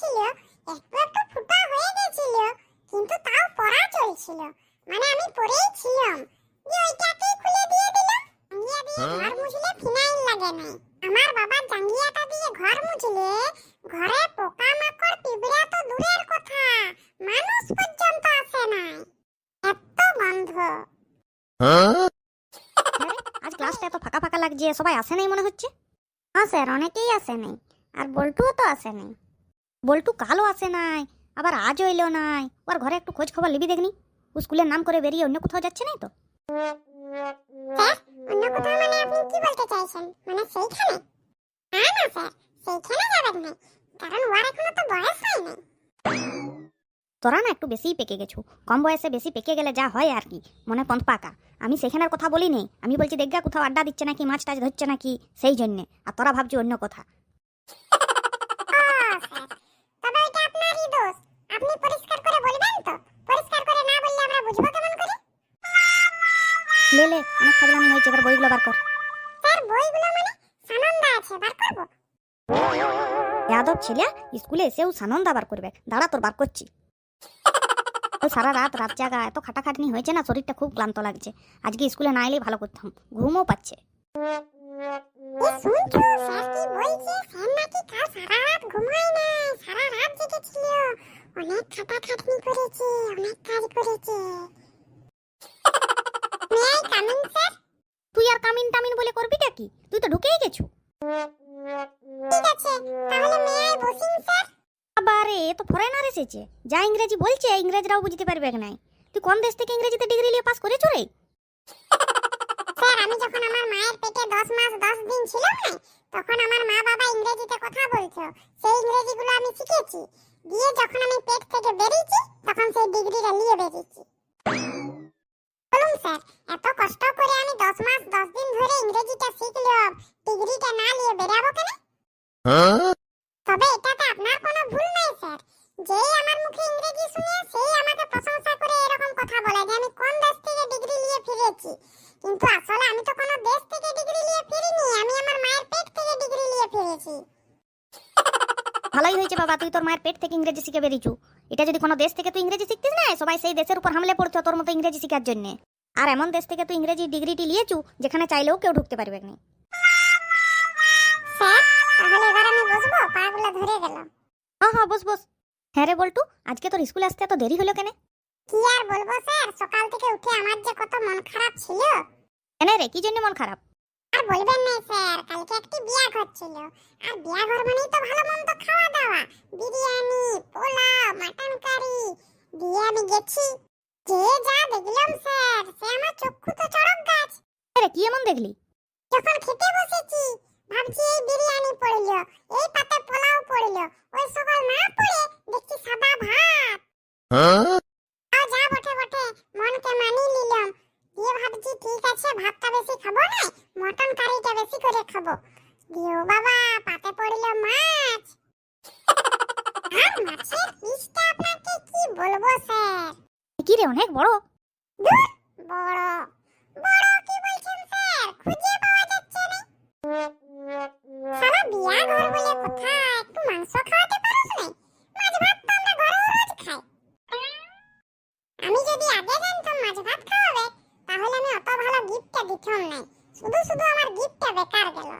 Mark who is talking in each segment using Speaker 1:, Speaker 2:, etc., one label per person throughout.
Speaker 1: ছিল একটু একটু ফুটা হয়ে গেছিল কিন্তু তাও পরা চলছিল। মানে আমি পরেই ছিলাম। যে ওইটাকেই খুলে দিয়ে দিলাম জাঙ্গিয়া দিয়ে ঘর মুছলে ফিনাইল লাগে নাই। আমার বাবা জাঙ্গিয়াটা দিয়ে ঘর মুছলে ঘরে পোকামাকড় পিঁপড়া তো দূরের কথা মানুষ পর্যন্ত আসে নাই। এত গন্ধ।
Speaker 2: আজ ক্লাসটা এত ফাঁকা ফাঁকা লাগছে সবাই আসে নাই মনে হচ্ছে? হ্যাঁ স্যার অনেকেই আসে নাই। আর বল্টুও তো আসে নাই। বল্টু কালও আসে নাই আবার আজও এলো নাই। ওর ঘরে একটু খোঁজ খবর লিবি দেখনি? ও স্কুলের নাম করে বেরিয়ে অন্য কোথাও যাচ্ছে নাই তো?
Speaker 1: স্যার অন্য কোথাও মানে আপনি কি বলতে চাইছেন? মানে সেইখানে? না না স্যার সেইখানে যাবেন না কারণ ওর এখনও তো বয়স হয়
Speaker 2: তোরা না একটু বেশিই পেকে গেছো। কম বয়সে বেশি পেকে গেলে যা হয় আর কি। মনে পন্থ পাকা। আমি সেখানের কথা বলি নেই আমি বলছি দেখগা কোথাও আড্ডা দিচ্ছে নাকি মাছ টাছ ধরছে নাকি? সেই জন্যে। আর তোরা ভাবছি অন্য কথা
Speaker 1: ও স্যার তবে ওইটা আপনারই দোষ আপনি পরিষ্কার করে বলবেন তো পরিষ্কার করে না বললে আমরা বুঝব কেমন করে
Speaker 2: লে লে অনেক ফাজলামি হয়েছে এবার বইগুলো বার কর।
Speaker 1: স্যার বইগুলো মানে সানন্দা আছে বার করব?
Speaker 2: যাদব ছেলে স্কুলে এসেও সানন্দা বার করবে। দাঁড়া তোর বার করছি। সারা রাত রাত জাগা এত খাটাখাটনি হয়েছে না শরীরটা খুব ক্লান্ত লাগছে। আজকে স্কুলে না এলেই ভালো করতাম। ঘুমও পাচ্ছে।
Speaker 1: অনেক খাটাখাটনি করেছে অনেক কাজ করেছে। মে কামিং স্যার
Speaker 2: তুই আর কামিন টামিন বলে করবিটা কি? তুই তো ঢুকেই গেছু।
Speaker 1: ঠিক আছে, তাহলে মে আই বসিং স্যার।
Speaker 2: আবারে, এ তো ফরেনার এসেছে। যা ইংরেজি বলছে, ইংরেজরাও বুঝতে পারবে নাই। তুই কোন দেশ থেকে ইংরেজিতে ডিগ্রি নিয়ে পাস করেছ রে?
Speaker 1: স্যার, আমি যখন আমার মায়ের পেটে 10 মাস 10 দিন ছিলাম না, তখন আমার মা বাবা ইংরেজিতে কথা বলতো। সেই ইংরেজিগুলো আমি শিখেছি। দিয়ে যখন আমি পেট থেকে বেরিয়েছি, তখন সেই ডিগ্রিটা নিয়ে বেরিয়েছি। বলুন, স্যার, এত তবে এটাতে আপনার কোনো ভুল নাই, স্যার। যেই আমার মুখে ইংরেজি শুনে, সেই আমাকে প্রশংসা করে এরকম কথা বলে যে আমি কোন দেশ থেকে ডিগ্রি নিয়ে ফিরেছি। কিন্তু আসলে আমি তো কোনো দেশ থেকে ডিগ্রি নিয়ে ফিরিনি, আমি আমার মায়ের পেট থেকে ডিগ্রি নিয়ে ফিরেছি।
Speaker 2: ভালোই হয়েছে বাবা, তুই তোর মায়ের পেট থেকে ইংরেজি শিখে বেরিয়েছু। এটা যদি কোনো দেশ থেকে তুই ইংরেজি শিখতিস না, সবাই সেই দেশের উপর হামলে পড়তো তোর মতো ইংরেজি শেখার জন্য। আর এমন দেশ থেকে তুই ইংরেজি ডিগ্রিটি নিয়েছু, যেখানে চাইলেও কেউ ঢুকতে পারবে না।
Speaker 1: বসবো পাগুলো ধরে গেল
Speaker 2: হ্যাঁ হ্যাঁ বস বস। হ্যাঁ রে বল্টু আজকে তোর স্কুলে আসতে এত দেরি হলো কেন?
Speaker 1: কি আর বলব স্যার সকাল থেকে উঠে আমার যে কত মন খারাপ ছিল।
Speaker 2: কেন রে কি জন্য মন খারাপ?
Speaker 1: আর বলবেন না স্যার কালকে একটি বিয়া ঘর ছিল। আর বিয়া ঘর মানেই তো ভালো মন্দ খাওয়া দাওয়া। Biryani pulao mutton curry. দিয়ে আমি গেছি। যে যা দেখলাম স্যার সে আমার চক্ষু তো চড়ক গাছ।
Speaker 2: রে কি এমন দেখলি?
Speaker 1: যখন খেতে বসেছি ভাবছি এই বিরিয়ানি পড়ল এই পাতে পোলাও পড়ল ওই সকল না পড়ে দেখছি সাদা ভাত। তাও যা বটে বটে মনকে মানি নিলাম। দিয়ে ভাবছি ঠিক আছে ভাতটা বেশি খাব না মটন কারিটা বেশি করে খাব। দিয়ে ও বাবা পাতে পড়ল মাছ। আর মাছের পিসটা আপনাকে কি বলব স্যার?
Speaker 2: কি রে অনেক বড়।
Speaker 1: বড়। বড় কি বলছেন স্যার? খুঁজে পাওয়া যাচ্ছে না। সারা বিয়া ঘর বলে কথা একটু মাংস খাওয়াতে পারোস না মাছ ভাত তো আমরা ঘরেও রোজ খাই। আমি যদি আগে জানতাম মাছ ভাত খাওয়াবে তাহলে আমি অত ভালো গিফটটা দিতাম নাই। শুধু শুধু আমার গিফটটা বেকার গেল।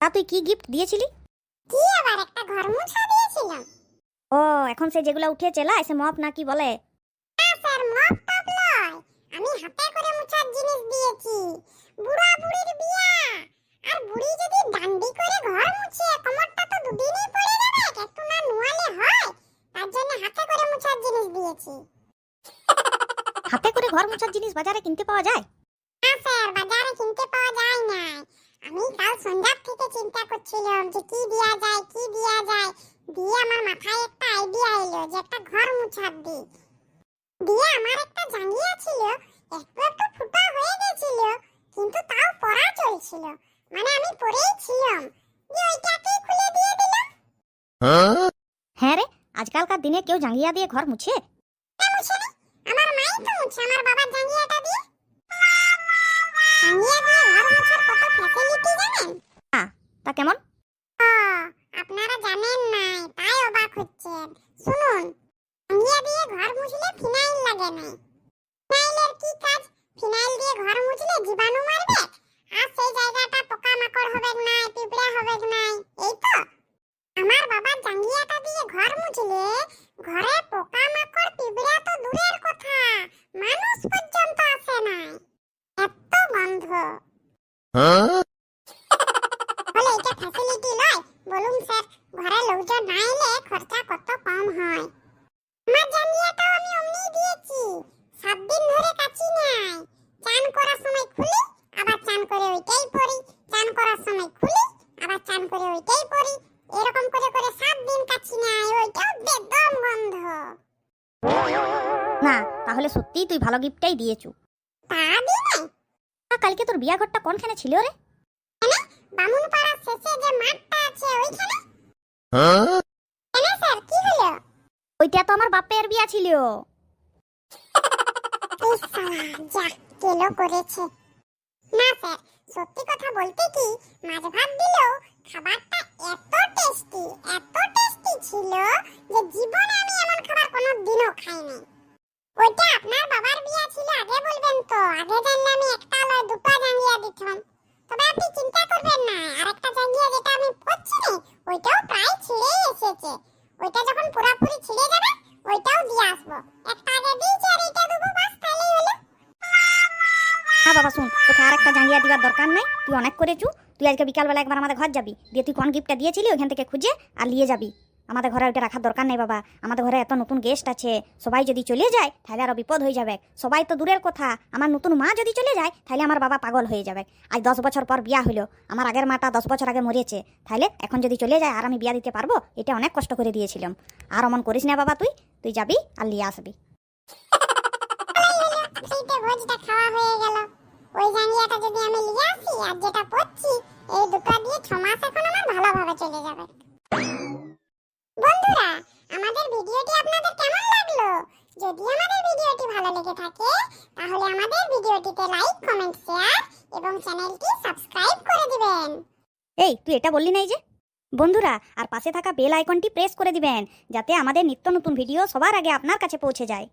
Speaker 2: তা তুই কি গিফট দিয়েছিলি?
Speaker 1: কি আবার একটা ঘর মুছা দিয়েছিলাম?
Speaker 2: ও এখন সে যেগুলো উঠে চেলা সে মপ না বলে?
Speaker 1: না স্যার মপ টপ লয়। আমি হাতে করে মুছার জিনিস দিয়েছি। বুড়া বুড়ির বিয়া। আর বুড়ি যদি ডান্ডি করে ঘর মুছে কোমরটা তো দুদিনই পড়ে যাবে একটু না নোয়ালে হয়। তার জন্য হাতে করে মুছার জিনিস দিয়েছি।
Speaker 2: হাতে করে ঘর মোছার জিনিস বাজারে কিনতে পাওয়া যায়?
Speaker 1: না স্যার বাজারে কিনতে পাওয়া যায় না। আমি কাল সন্ধ্যা থেকে চিন্তা করছিলাম যে কি দেয়া যায় কি দেয়া যায়। দিয়ে আমার মাথায় একটা আইডিয়া এলো যে একটা ঘর মুছার দিই। দিয়ে আমার একটা জাঙ্গিয়া ছিল একটু একটু ফুটা হয়ে গেছিল কিন্তু তাও পরা চলছিল। মানে আমি পরেই ছিলাম। যে ওইটাকেই খুলে দিয়ে দিলাম।
Speaker 2: হ্যাঁ? রে আজকালকার দিনে কেউ জাঙ্গিয়া দিয়ে ঘর মুছে?
Speaker 1: তা মুছে নি? আমার মাই তো মুছে আমার বাবার জাঙ্গিয়াটা দিয়ে। জাঙ্গিয়া দিয়ে ঘর মুছার কত ফ্যাসিলিটি জানেন?
Speaker 2: তা কেমন?
Speaker 1: ও, আপনারা জানেন নাই তাই অবাক খুঁজছেন শুনুন জাঙ্গিয়া দিয়ে ঘর মুছলে ফিনাইল লাগে না ফিনাইলের কি কাজ? ফিনাইল দিয়ে ঘর মুছলে জীবাণু মারবে? আর সেই জায়গাটা পোকামাকড় হবে না পিঁপড়া হবে না এই তো। আমার বাবা জাঙ্গিয়াটা দিয়ে ঘর মুছলে ঘরে পোকামাকড় পিঁপড়া তো দূরের কথা মানুষ পর্যন্ত আসে না এত গন্ধ। বলে এটা ফ্যাসিলিটি নয় বলুন স্যার ঘরে লোকজন না এলে খরচা কত কম হয়? আমার জাঙ্গিয়াটাও আমি অমনি দিয়েছি সাত দিন ধরে কাচি নাই। চান করার সময় খুলি আবার চান করে ওইটাই পরি চান করার সময় খুলি আবার চান করে ওইটাই পরি। এরকম করে করে সাত দিন কাচি নাই ওইটাও বেদম গন্ধ
Speaker 2: না তাহলে সত্যিই তুই ভালো গিফটটাই দিয়েছু।
Speaker 1: তা দিনে
Speaker 2: কালকে তোর বিয়া ঘরটা কোনখানে ছিল রে?
Speaker 1: বামুন পাড়ার শেষে যে মাঠটা আছে ওইখানে? কেন স্যার কি হলো?
Speaker 2: ওইটা তো আমার বাপের বিয়া ছিল।
Speaker 1: এই শালা, যা কেলো করেছে। না স্যার সত্যি কথা বলতে কি মাছ ভাত দিলেও খাবারটা এত টেস্টি এত টেস্টি ছিল যে জীবনে আমি এমন খাবার কোনো দিনও খাইনি। ওইটা আপনার বাবার বিয়া ছিল আগে বলবেন তো আগে জানলে আমি একটা লয় দুটো জাঙ্গিয়া দিতাম। তবে আপনি চিন্তা করবেন না আরেকটা জাঙ্গিয়া যেটা আমি পরছি নে, ওইটাও প্রায় ছিঁড়েই এসেছে। ওইটা যখন পুরোপুরি ছিঁড়ে যাবে ওইটাও দিয়ে আসব।
Speaker 2: বাবা, শুন, তোকে আর একটা জাঙ্গিয়া দিবার দরকার নাই। তুই অনেক করেছু। তুই আজকে বিকালবেলা একবার আমাদের ঘর যাবি। দিয়ে তুই কোন গিফটটা দিয়েছিলি ওইখান থেকে খুঁজে আর নিয়ে যাবি। আমাদের ঘরে ওইটা রাখার দরকার নেই বাবা। আমাদের ঘরে এত নতুন গেস্ট আছে। সবাই যদি চলে যায়, তাহলে আরও বিপদ হয়ে যাবে। সবাই তো দূরের কথা। আমার নতুন মা যদি চলে যায়, তাহলে আমার বাবা পাগল হয়ে যাবে। আজ দশ বছর পর বিয়া হলো। আমার আগের মাটা দশ বছর আগে মরেছে। তাহলে এখন যদি চলে যায় আর আমি বিয়া দিতে পারব, এটা অনেক কষ্ট করে দিয়েছিলাম। আর অমন করিস না বাবা তুই। তুই যাবি আর নিয়ে আসবি।
Speaker 1: খাওয়া হয়ে গেল। ওই জাঙ্গিয়াটা যদি আমি নিয়ে আসি আর যেটা পরছি, এই দুটো দিয়ে ছ মাস এখন আমার ভালোভাবে চলে যাবে। বন্ধুরা, আমাদের ভিডিওটি আপনাদের কেমন লাগল? যদি আমাদের ভিডিওটি ভালো লেগে থাকে, তাহলে আমাদের ভিডিওটিতে লাইক, কমেন্ট, শেয়ার এবং চ্যানেলটি সাবস্ক্রাইব করে দিবেন।
Speaker 2: এই, তুই এটা বললি নাই যে? বন্ধুরা, আর পাশে থাকা বেল আইকনটি প্রেস করে দিবেন, যাতে আমাদের নিত্য নতুন ভিডিও সবার আগে আপনার কাছে পৌঁছে যায়।